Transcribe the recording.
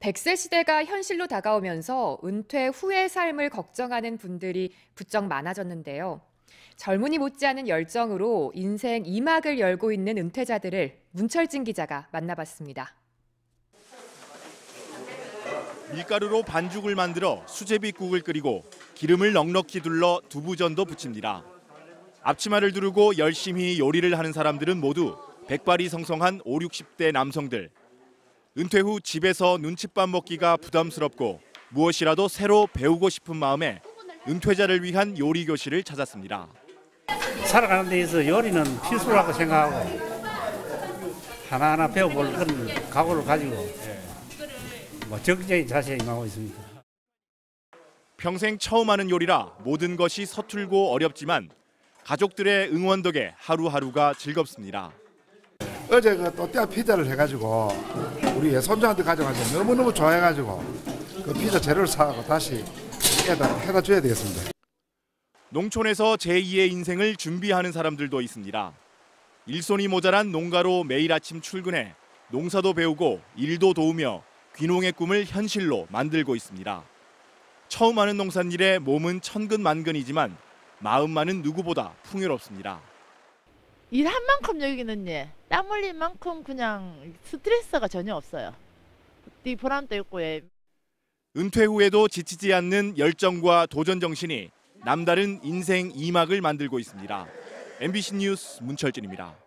100세 시대가 현실로 다가오면서 은퇴 후의 삶을 걱정하는 분들이 부쩍 많아졌는데요. 젊은이 못지않은 열정으로 인생 2막을 열고 있는 은퇴자들을 문철진 기자가 만나봤습니다. 밀가루로 반죽을 만들어 수제비국을 끓이고 기름을 넉넉히 둘러 두부전도 부칩니다. 앞치마를 두르고 열심히 요리를 하는 사람들은 모두 백발이 성성한 5, 60대 남성들. 은퇴 후 집에서 눈칫밥 먹기가 부담스럽고 무엇이라도 새로 배우고 싶은 마음에 은퇴자를 위한 요리 교실을 찾았습니다. 살아가는 데에서 요리는 필수라고 생각하고 하나하나 배워볼 그런 각오를 가지고 뭐 적극적인 자세에 임하고 있습니다. 평생 처음 하는 요리라 모든 것이 서툴고 어렵지만 가족들의 응원 덕에 하루하루가 즐겁습니다. 어제 그 또띠아 피자를 해가지고 우리 손자한테 가져갔는데 너무너무 좋아해가지고 그 피자 재료를 사고 다시 해다, 해다 줘야 되겠습니다. 농촌에서 제2의 인생을 준비하는 사람들도 있습니다. 일손이 모자란 농가로 매일 아침 출근해 농사도 배우고 일도 도우며 귀농의 꿈을 현실로 만들고 있습니다. 처음 하는 농산일에 몸은 천근만근이지만 마음만은 누구보다 풍요롭습니다. 일한 만큼 여기는 예, 땀 흘린 만큼 그냥 스트레스가 전혀 없어요. 이 보람도 있고 예. 은퇴 후에도 지치지 않는 열정과 도전 정신이 남다른 인생 2막을 만들고 있습니다. MBC 뉴스 문철진입니다.